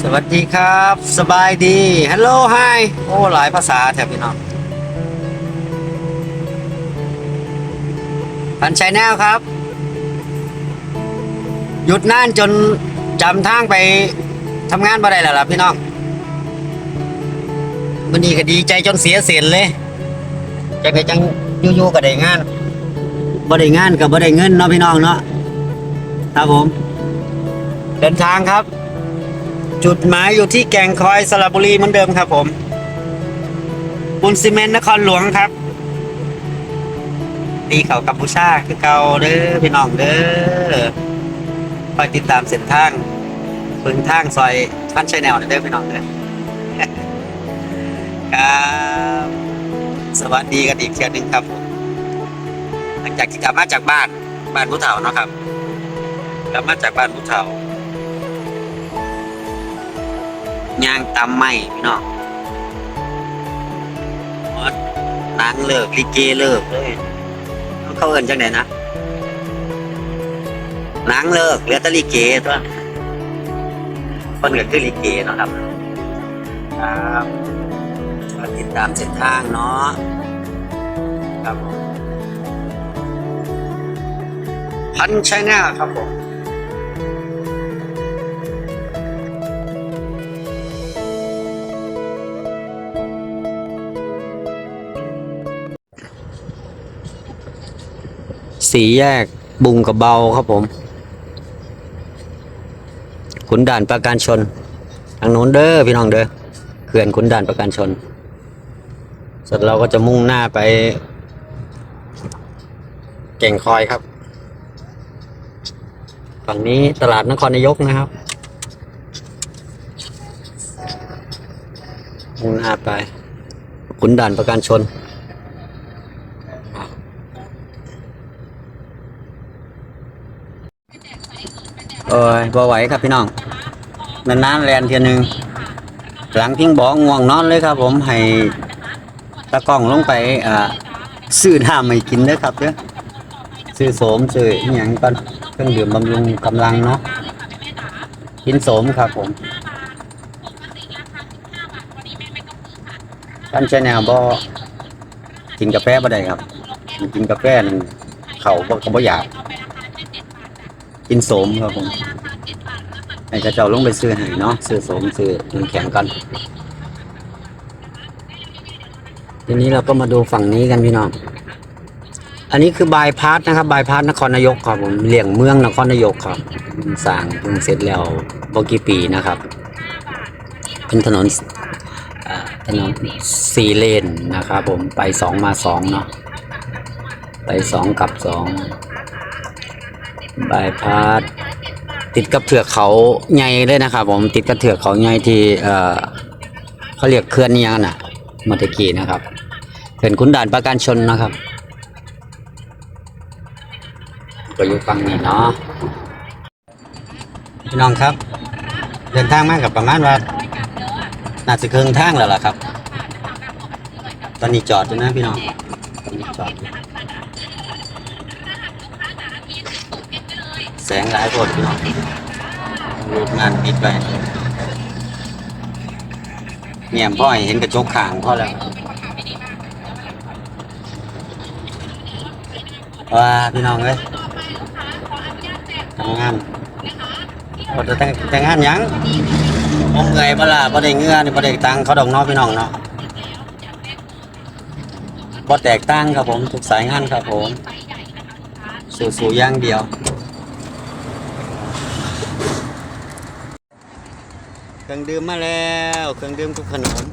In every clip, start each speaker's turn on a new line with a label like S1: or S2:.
S1: สวัสดีครับ สบายดีฮัลโหลไฮโอ้หลายภาษาแถบพี่น้องพันชัยแนวครับ หยุดน่านจนจำทางไปทำงานบ่ได้แล้วล่ะพี่น้องวันนี้ก็ดีใจจนเสียเสียนเลยจังไงจังยู่ๆก็ได้งานบ่ได้งานกับบ่ได้เงินเนาะพี่น้องเนาะครับผม เดินทางครับ จุดหมายอยู่ที่แก่งคอยสระบุรีเหมือนเดิมครับผมบุญซีเมนต์นครหลวงครับตีเขากัมพูชาคือเกาเด้อพี่น้องเด้อคอยติดตามเส้นทางพิ่งทางซอยท่านชัยแนวเด้อพี่น้องเด้อครับสวัสดีกันอีกเทื่อหนึงครับผมหลังจากที่กลับมาจากบ้านบ้านผู้เฒ่านะครับกลับมาจากบ้านผู้เฒ่า ย่างตำไม่พี่น้องนางเลิกลิเกเลิกเลยเขาเอินจังไหนนะนางเลิกเหลือแต่ลิเกตัวคนเกิดคือลิเกเนาะครับ ครับมาติดตามเส้นทางเนาะครับผมพันชัยนาครับผม สีแยกบุงกับเบาครับผมขุนด่านประการชน ทางโน้นเด้อพี่น้องเด้อเขื่อนขุนด่านประการชนเสร็จเราก็จะมุ่งหน้าไป เก่งคอยครับ ฝั่งนี้ตลาดนครนายกนะครับ มุ่งหน้าไปขุนด่านประการชน อ้ยบ่ไหวครับพี่น้อง นานๆแลนเทียหนึงหลังพิงบอง่วงนอนเลยครับ ผมให้ตะกล้องลงไปอ่าซื้อน้ำให้กินเด้อครับเด้อซื้อโสมซื้ออหย่างก่อนเครื่องดื่มบำรุงกำลังเนาะกินโสมครับผมท่านชแนลบ่กินกาแฟบ่ได้ครับ กินกาแฟนี่เขาบ่ก็บ่อยาก กินโสมครับผมไอ้กระเจ้าลงไปซื้อให้เนาะซื้อโสมซื้อน้ำแข็งกันทีนี้เราก็มาดูฝั่งนี้กันพี่น้อง อันนี้คือบายพาสนะครับบายพาสนครนายกครับผมเลี่ยงเมืองนครนายกครับสร้างเพิ่งเสร็จแล้วบกี่ปีนะครับ เป็นถนนถนนสี่เลนนะครับผมไปสองมาสองเนาะไปสองกลับสอง บายพาสติดกับเถือกเขาใหญ่เลยนะครับผมติดกับเถือกเขาใหญ่ที่เอ่อเขาเรียกเขื่อนนี่ยังน่ะมอตะกี้นะครับเขื่อนขุนด่านประการชนนะครับก็อยู่ฝั่งนี้เนาะพี่น้องครับ เดินทางมากกับประมาณว่าน่าจะครึ่งทางแล้วล่ะครับ ตอนนี้จอดอยู่นะพี่น้องตอนนี้จอดอยู่ แสงหลายคนพี่น้องรูดงานปิดไปเงี่ยมพ่อเห็นกระจกขางพ่อแล้วว่าพี่น้องเอ้ยทำงานพอจะแต่งแต่งงานหยังผมเงยบ่ล่ะบ่ได้เงื่อนี่บ่ได้ตังเขาดอกน้อพี่น้องเนาะบ่แตกต่างครับผมทุกสายงานครับผม สู่ๆย่างเดียว เครื่องดื่มมาแล้ว เครื่องดื่มกับขนม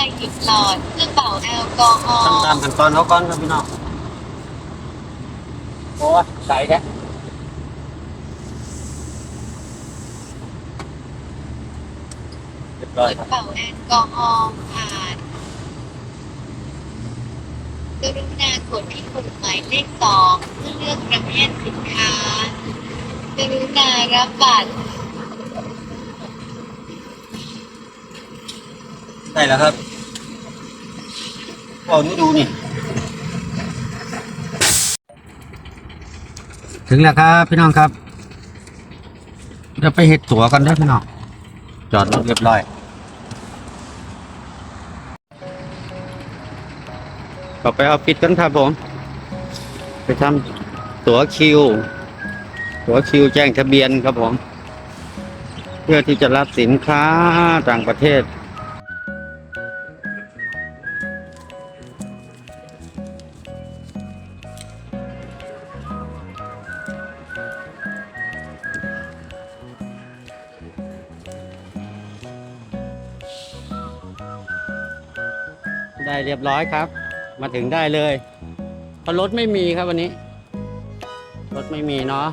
S2: ณาหยิบหลอดเพื่อเป่าแอลกอฮอ
S1: ทำ
S2: ล์
S1: ตามขั้นตอนเขาก่อนครับพี่น้องโอ้ยใส่แค่เรียบร้อยครับ
S2: เป่าแอลกอฮอล์ผ่านกรุณากดที่ปุ่มหมายเลขสองเพื่อเลือกประเภทสินค้ากรุณารับบัตร
S1: ได้แล้วครับ เอานี่ดูนี่ ถึงแล้วครับพี่น้องครับเดี๋ยวไปเห็ดตั๋วกันได้อพี่น้อง จอดรถเรียบร้อยก็ไปออฟฟิศกันครับผม ไปทำตั๋วคิว ตั๋วคิวแจ้งทะเบียนครับผม เพื่อที่จะรับสินค้าต่างประเทศ ได้เรียบร้อยครับ มาถึงได้เลยเพราะรถไม่มีครับวันนี้ รถไม่มีเนาะ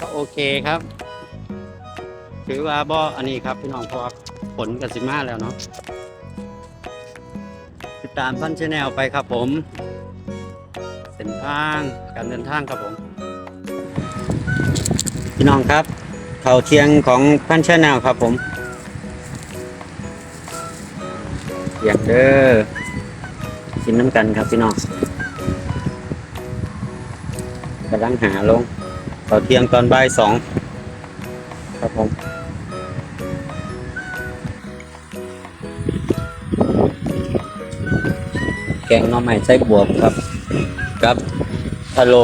S1: ก็โอเคครับ ถือว่าบ่ออันนี้ครับพี่น้องพอผลกับสิมาแล้วเนาะติดตามพันชแนลไปครับผมเส้นทางการเดินทางครับผม พี่น้องครับ เข่าเทียงของพันชแนลครับผม เสียงเด้อกินน้ำกันครับพี่น้องกำลังหาลงตอนเที่ยงตอนบ่ายสองครับผมแกงน่อไม้ไส้บวบครับกับพะโล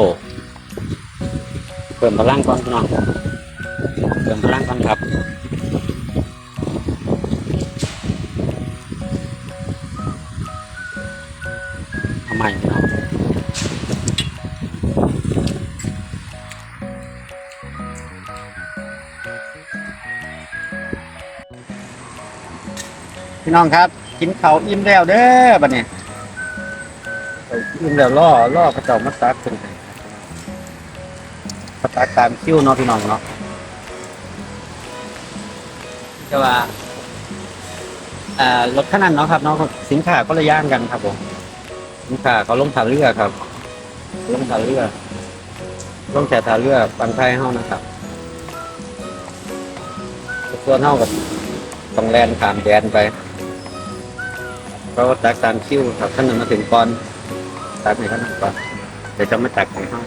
S1: เพิ่มพลังก่อนพี่น้องเพิ่มพลังก่อนครับ พี่น้องครับ กินเขาวอิ่มแล้วเด้อบัดนี้ข้าวอิ่มแล้วล่อล่อกระเจ้ามาตักขึ้นให้มาตักตามคิวเนาะพี่น้องเนาะแต่ว่าอ่ารถขนาดเนาะครับเนาะสินค้าก็ระย่างกันครับผมสินค้าเขาลงท่าเรือครับ ลงท่าเรือลงแต่ท่าเรือบางไทยเฮานะครับส่วนเฮากับต้องแลนขามแดนไป เพราะว่าตักตามคิวครับท่านนมาถึงก่อนตักให้ท่านก่อนเดี๋ยวจะมาตักของเฮา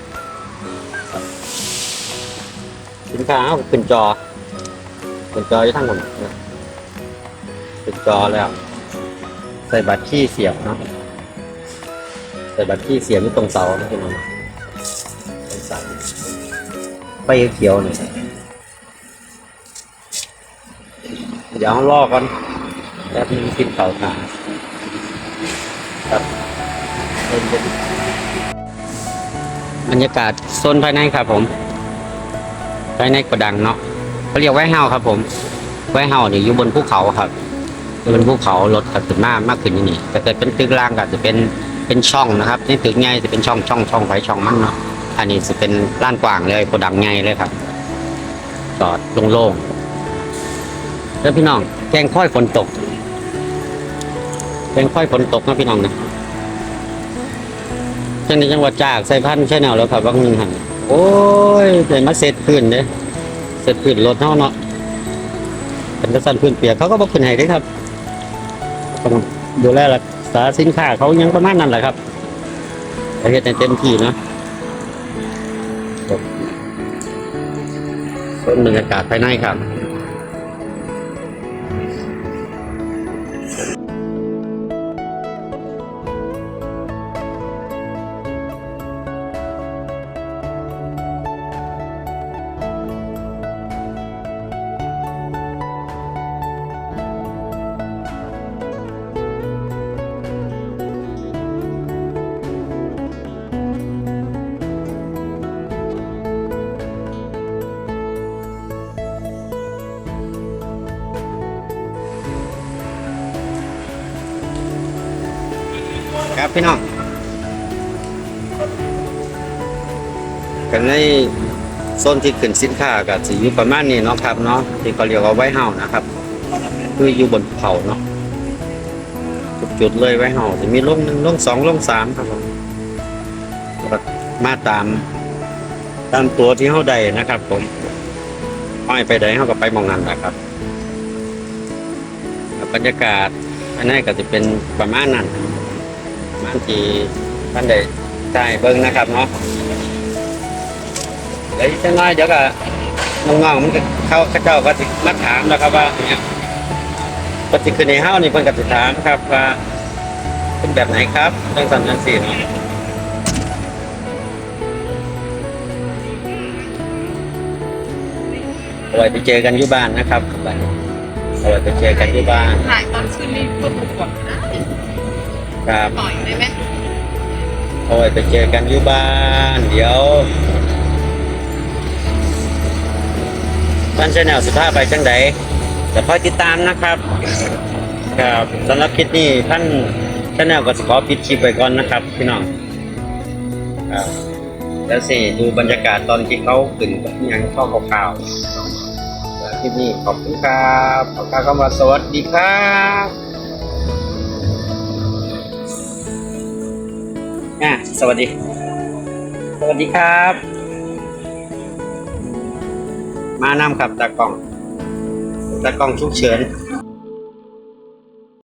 S1: สินค้าเฮาขึ้นจอขึ้นจออยู่ทั้งหมดนะขึ้นจอแล้ว ใส่บัตรขี้เสียบเนาะใส่บัตรที่เสียบอยู่ตรงเสานะพี่น้องตรงเสาไฟเขียวหน่อยเดี๋ยวรอก่อนแป๊บนึงกินเข่าวทาน ครับเล่นกันบรรยากาศโซนภายในครับผม ภายในกระดังเนาะเขาเรียกไว้เฮาครับ ผม ไว้เฮาเนี่ยอยู่บนภูเขาครับอยู่บนภูเขารถขับขึ้นมากมากขึ้นอย่นี้แต่เกิดเป็นตึกล่างก็จะเป็นเป็นช่องนะครับนี่ตึกใหญ่จะเป็นช่องช่องช่องไฟช่องมันเนาะอันนี้จะเป็นล้านกว้างเลยโกดังใหญ่เลยครับจอดโล่งๆแล้วพี่น้องแกงค่อยฝนตก แกงค่อยฝนตกนะพี่น้องนะจังในจังหวัดจากใส่พันธุ์ใช่แนวแล้วครับบางหนึงหันโอ้ยเดี๋ยวมาเสร็จพื้นเด้เสร็จพื้นรถเท่าเนาะเป็นกระสันพื้นเปียกเขาก็บอกพื้นให้เด้ครับต้องดูแลรักษาสินค้าเขายังประมาณนั้นแหละครับประเทศในเต็มที่เนาะส่วนบรรยากาศภายในครับ ครับพี่น้องกันในโซนที่ขึ้นสินค้าก็สิอยู่ประมาณนี้เนาะครับเนาะที่เขาเรียกว่าไวเฮานะครับคืออยู่บนเขาเนาะทุกจุดเลยไวเฮาจะมีลงหนึ่งลงสองลงสามครับผมมาตาม ตามตัวที่เขาได้นะครับ ผมห้อยไปใดเขาก็ไปมองนั้นนะครับบรรยากาศอันนี้ก็จะเป็นประมาณนั้นประ มาณที่ท่านได้ได้เบิ้งนะครับเนาะเดี๋ยวอีกสักหน้อยเดี๋ยวก็น้องๆมันก็เข้าเข้าเจ้าก็จะมาถามนะครับว่าเนี่ยปฏิคือในเฮ้านี่เพิ่นก็จะถามครับว่าเป็นแบบไหนครับเรื่องสัญญาณสีเนาะเอาไว้ไปเจอกันอยู่บ้านนะครับบัดนี้เอาไว้ไปเจอกันอยู่บ้าน
S2: ถ่ายตอนคืนนี้ก็ถูกกดนะ ครับปล่อยได้ไหม
S1: เอาไว้ไปเจอกันอยู่บ้าน เดี๋ยวท่านชแนลสิบห้าไปจังใดแต่คอยติดตามนะครับ ครับสำหรับคลิปนี้ท่านชแนลก็สิขอปิดคลิปไปก่อนนะครับ พี่น้องครับแล้วสิดูบรรยากาศตอนที่เขาขึ้นกับอิหยังเข้าข่าวๆแล้วคลิปนี้ขอบคุณครับขอบคุณคำว่าสวัสดีครับ อะสวัสดี สวัสดีครับ มานำครับตากล้องตากล้องฉุกเฉิน